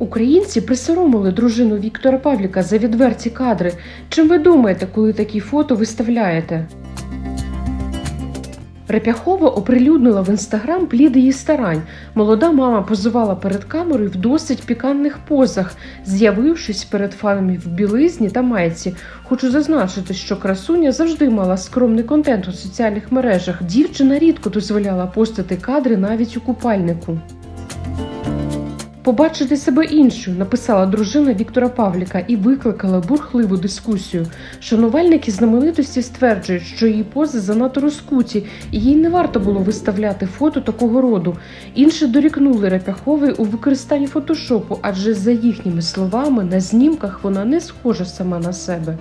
Українці присоромили дружину Віктора Павліка за відверті кадри. Чим ви думаєте, коли такі фото виставляєте? Репяхова оприлюднила в інстаграм плід її старань. Молода мама позувала перед камерою в досить пікантних позах, з'явившись перед фанами в білизні та майці. Хочу зазначити, що красуня завжди мала скромний контент у соціальних мережах. Дівчина рідко дозволяла постити кадри навіть у купальнику. Побачити себе іншою, написала дружина Віктора Павліка і викликала бурхливу дискусію. Шанувальники знаменитості стверджують, що її пози занадто розкуті, і їй не варто було виставляти фото такого роду. Інші дорікнули Репяхової у використанні фотошопу, адже за їхніми словами на знімках вона не схожа сама на себе.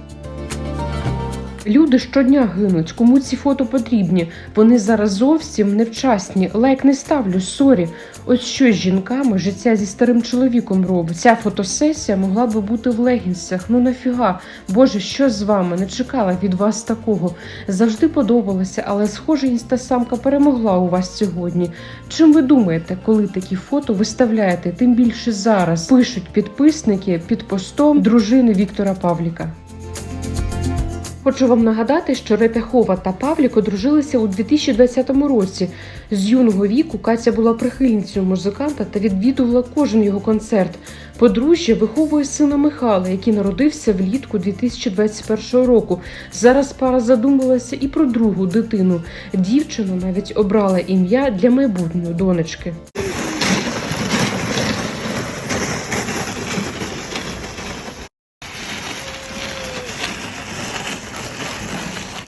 Люди щодня гинуть. Кому ці фото потрібні? Вони зараз зовсім невчасні. Лайк не ставлю, сорі. Ось що з жінками життя зі старим чоловіком робить. Ця фотосесія могла би бути в легінсах. Ну нафіга? Боже, що з вами? Не чекала від вас такого. Завжди подобалося, але схоже, інстасамка перемогла у вас сьогодні. Чим ви думаєте, коли такі фото виставляєте? Тим більше зараз пишуть підписники під постом дружини Віктора Павліка. Хочу вам нагадати, що Репяхова та Павлік одружилися у 2020 році. З юного віку Катя була прихильницею музиканта та відвідувала кожен його концерт. Подружжя виховує сина Михайла, який народився влітку 2021 року. Зараз пара задумалася і про другу дитину. Дівчина навіть обрала ім'я для майбутньої донечки.